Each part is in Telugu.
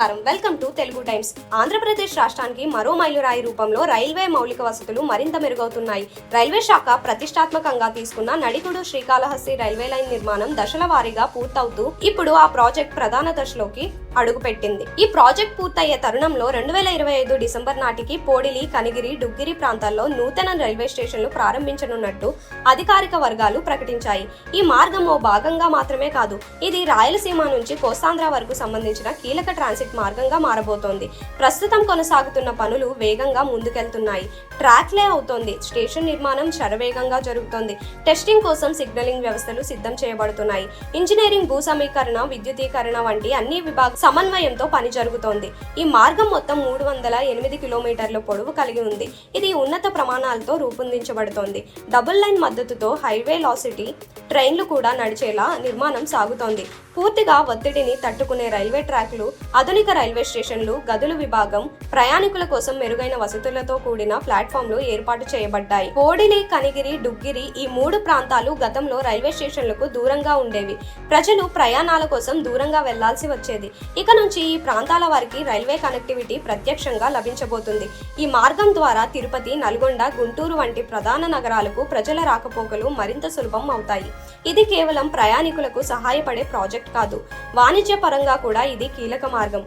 నమస్కారం. Welcome to Telugu Times. Andhra Pradesh రాష్ట్రానికి మరో మైలురాయి రూపంలో రైల్వే మౌలిక వసతులు మరింత మెరుగవుతున్నాయి. రైల్వే శాఖ ప్రతిష్టాత్మకంగా తీసుకున్న నడికుడు శ్రీకాళహస్తి రైల్వే లైన్ నిర్మాణం దశల వారీగా పూర్తవుతూ ఇప్పుడు ఆ ప్రాజెక్ట్ ప్రధాన దశలోకి అడుగుపెట్టింది. ఈ ప్రాజెక్ట్ పూర్తయ్యే తరుణంలో రెండు వేల ఇరవై ఐదు డిసెంబర్ నాటికి పోడిలి కనిగిరి డుగ్గిరి ప్రాంతాల్లో నూతన రైల్వే స్టేషన్లు ప్రారంభించనున్నట్టు అధికారిక వర్గాలు ప్రకటించాయి. ఈ మార్గం ఓ భాగంగా మాత్రమే కాదు ఇది రాయలసీమ నుంచి కోస్తాంధ్ర వరకు సంబంధించిన కీలక ట్రాన్సిట్ మార్గంగా మారబోతోంది. ప్రస్తుతం కొనసాగుతున్న పనులు వేగంగా ముందుకెళ్తున్నాయి. ట్రాక్లే అవుతోంది. స్టేషన్ నిర్మాణం శరవేగంగా జరుగుతోంది. టెస్టింగ్ కోసం సిగ్నలింగ్ వ్యవస్థలు సిద్ధం చేయబడుతున్నాయి. ఇంజనీరింగ్ భూ సమీకరణ విద్యుదీకరణ వంటి అన్ని విభాగ సమన్వయంతో పని జరుగుతోంది. ఈ మార్గం మొత్తం మూడు వందల ఎనిమిది కిలోమీటర్ల పొడవు కలిగి ఉంది. ఇది ఉన్నత ప్రమాణాలతో రూపొందించబడుతోంది. డబుల్ లైన్ మద్దతుతో హైవే లాసిటీ ట్రైన్లు కూడా నడిచేలా నిర్మాణం సాగుతోంది. పూర్తిగా ఒత్తిడిని తట్టుకునే రైల్వే ట్రాక్లు ఆధునిక రైల్వే స్టేషన్లు గదుల విభాగం ప్రయాణికుల కోసం మెరుగైన వసతులతో కూడిన ప్లాట్ఫామ్లు ఏర్పాటు చేయబడ్డాయి. కోడిలి కనిగిరి డుగ్గిరి ఈ మూడు ప్రాంతాలు గతంలో రైల్వే స్టేషన్లకు దూరంగా ఉండేవి. ప్రజలు ప్రయాణాల కోసం దూరంగా వెళ్ళాల్సి వచ్చేది. ఇక నుంచి ఈ ప్రాంతాల వారికి రైల్వే కనెక్టివిటీ ప్రత్యక్షంగా లభించబోతుంది. ఈ మార్గం ద్వారా తిరుపతి నల్గొండ గుంటూరు వంటి ప్రధాన నగరాలకు ప్రజల రాకపోకలు మరింత సులభం అవుతాయి. ఇది కేవలం ప్రయాణికులకు సహాయపడే ప్రాజెక్ట్ కాదు. వాణిజ్య పరంగా కూడా ఇది కీలక మార్గం.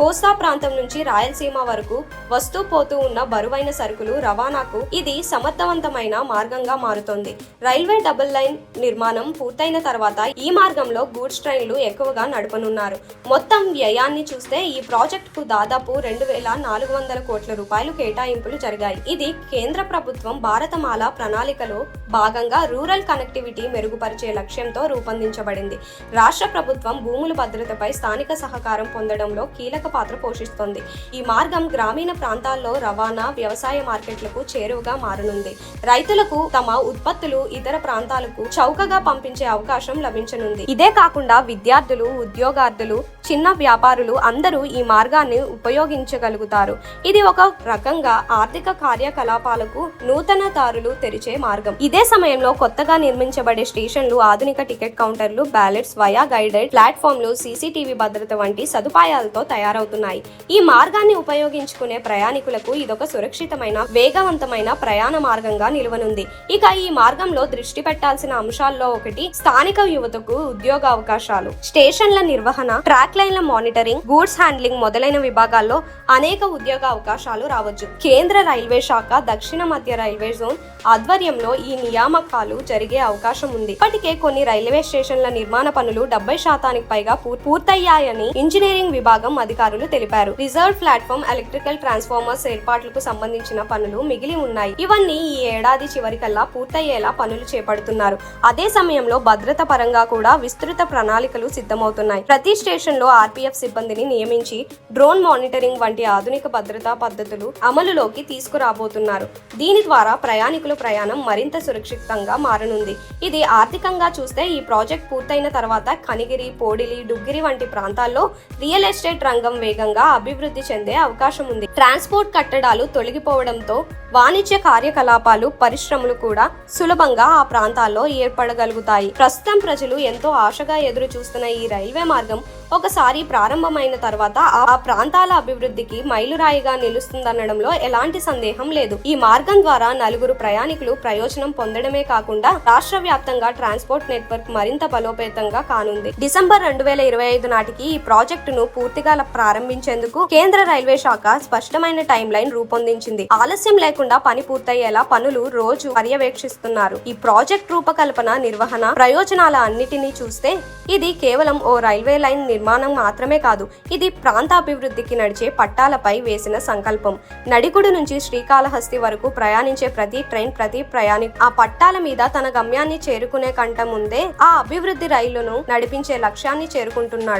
కోస్తా ప్రాంతం నుంచి రాయలసీమ వరకు వస్తూ పోతూ ఉన్న బరువైన సరుకులు రవాణాకు ఇది సమర్థవంతమైన మార్గంగా మారుతోంది. రైల్వే డబుల్ లైన్ నిర్మాణం పూర్తయిన తర్వాత ఈ మార్గంలో గూడ్స్ ట్రైన్లు ఎక్కువగా నడపనున్నారు. మొత్తం వ్యయాన్ని చూస్తే ఈ ప్రాజెక్టుకు దాదాపు రెండు వేల నాలుగు వందల కోట్ల రూపాయలు కేటాయింపులు జరిగాయి. ఇది కేంద్ర ప్రభుత్వం భారతమాల ప్రణాళికలో భాగంగా రూరల్ కనెక్టివిటీ మెరుగుపరిచే లక్ష్యంతో రూపొందించబడింది. రాష్ట్ర ప్రభుత్వం భూముల భద్రతపై స్థానిక సహకారం పొందడంలో కీలక పాత్ర పోషిస్తోంది. ఈ మార్గం గ్రామీణ ప్రాంతాల్లో రవాణా వ్యవసాయ మార్కెట్లకు చేరువగా మారనుంది. రైతులకు తమ ఉత్పత్తులు ఇతర ప్రాంతాలకు చౌకగా పంపించే అవకాశం లభించనుంది. ఇదే కాకుండా విద్యార్థులు ఉద్యోగార్థులు చిన్న వ్యాపారులు అందరూ ఈ మార్గాన్ని ఉపయోగించగలుగుతారు. ఇది ఒక రకంగా ఆర్థిక కార్యకలాపాలకు నూతన దారులు తెరిచే మార్గం. ఇదే సమయంలో కొత్తగా నిర్మించబడే స్టేషన్లు ఆధునిక టికెట్ కౌంటర్లు బ్యాలెట్స్ వయా గైడెడ్ ప్లాట్ఫామ్లు సీసీటీవీ భద్రత వంటి సదుపాయాలతో తయారవుతున్నాయి. ఈ మార్గాన్ని ఉపయోగించుకునే ప్రయాణికులకు ఇదొక సురక్షితమైన వేగవంతమైన ప్రయాణ మార్గంగా నిలువనుంది. ఇక ఈ మార్గంలో దృష్టి పెట్టాల్సిన అంశాల్లో ఒకటి స్థానిక యువతకు ఉద్యోగ అవకాశాలు స్టేషన్ల నిర్వహణ ట్రాక్ లైన్ల మానిటరింగ్ గూడ్స్ హ్యాండ్లింగ్ మొదలైన విభాగాల్లో అనేక ఉద్యోగ అవకాశాలు రావచ్చు. కేంద్ర రైల్వే శాఖ దక్షిణ మధ్య రైల్వే జోన్ ఆధ్వర్యంలో ఈ నియామకాలు జరిగే అవకాశం ఉంది. ఇప్పటికే కొన్ని రైల్వే స్టేషన్ల నిర్మాణ పనులు డెబ్బై శాతానికి పైగా పూర్తయ్యాయని ఇంజనీరింగ్ విభాగం అధికారులు తెలిపారు. రిజర్వ్ ప్లాట్ఫామ్ ఎలక్ట్రికల్ ట్రాన్స్ఫార్మర్స్ ఏర్పాట్లకు సంబంధించిన పనులు మిగిలి ఉన్నాయి. ఇవన్నీ ఈ ఏడాది చివరికల్లా పూర్తయ్యేలా పనులు చేపడుతున్నారు. అదే సమయంలో భద్రత పరంగా కూడా విస్తృత ప్రణాళికలు సిద్ధమవుతున్నాయి. ప్రతి స్టేషన్లో ఆర్పీఎఫ్ సిబ్బందిని నియమించి డ్రోన్ మానిటరింగ్ వంటి ఆధునిక భద్రతా పద్ధతులు అమలులోకి తీసుకురాబోతున్నారు. దీని ద్వారా ప్రయాణికుల ప్రయాణం మరింత సురక్షితంగా మారనుంది. ఇది ఆర్థికంగా చూస్తే ఈ ప్రాజెక్ట్ పూర్తయిన తర్వాత కనిగిరి పోడిలి డుగ్గిరి వంటి ప్రాంతాల్లో రియల్ ఎస్టేట్ రంగం వేగంగా అభివృద్ధి చెందే అవకాశం ఉంది. ట్రాన్స్పోర్ట్ కట్టడాలు తొలగిపోవడంతో వాణిజ్య కార్యకలాపాలు పరిశ్రమలు కూడా సులభంగా ఆ ప్రాంతాల్లో ఏర్పడగలుగుతాయి. ప్రస్తుతం ప్రజలు ఎంతో ఆశగా ఎదురు చూస్తున్న ఈ రైల్వే మార్గం ఒకసారి ప్రారంభమైన తర్వాత ఆ ప్రాంతాల అభివృద్ధికి మైలురాయిగా నిలుస్తుందనడంలో ఎలాంటి సందేహం లేదు. ఈ మార్గం ద్వారా నలుగురు ప్రయాణికులు ప్రయోజనం పొందడమే కాకుండా రాష్ట్ర వ్యాప్తంగా ట్రాన్స్పోర్ట్ నెట్వర్క్ మరింత బలోపేతంగా కానుంది. డిసెంబర్ రెండు వేల ఇరవై ఐదు నాటికి ఈ ప్రాజెక్టును పూర్తిగా ప్రారంభించేందుకు కేంద్ర రైల్వే శాఖ స్పష్టమైన టైం లైన్ రూపొందించింది. ఆలస్యం లేకుండా పని పూర్తయ్యేలా పనులు రోజు పర్యవేక్షిస్తున్నారు. ఈ ప్రాజెక్ట్ రూపకల్పన నిర్వహణ ప్రయోజనాల అన్నిటినీ చూస్తే ఇది కేవలం ఓ రైల్వే లైన్ నిర్మాణం మాత్రమే కాదు ఇది ప్రాంత అభివృద్ధికి నడిచే పట్టాలపై వేసిన సంకల్పం. నడికుడు నుంచి శ్రీకాళహస్తి వరకు ప్రయాణించే ప్రతి ట్రైన్ ప్రతి ప్రయాణి ఆ పట్టాల మీద తన గమ్యాన్ని చేరుకునే కంట ముందే ఆ అభివృద్ధి రైలును నడిపించే లక్ష్యాన్ని చేరుకుంటున్నాడు.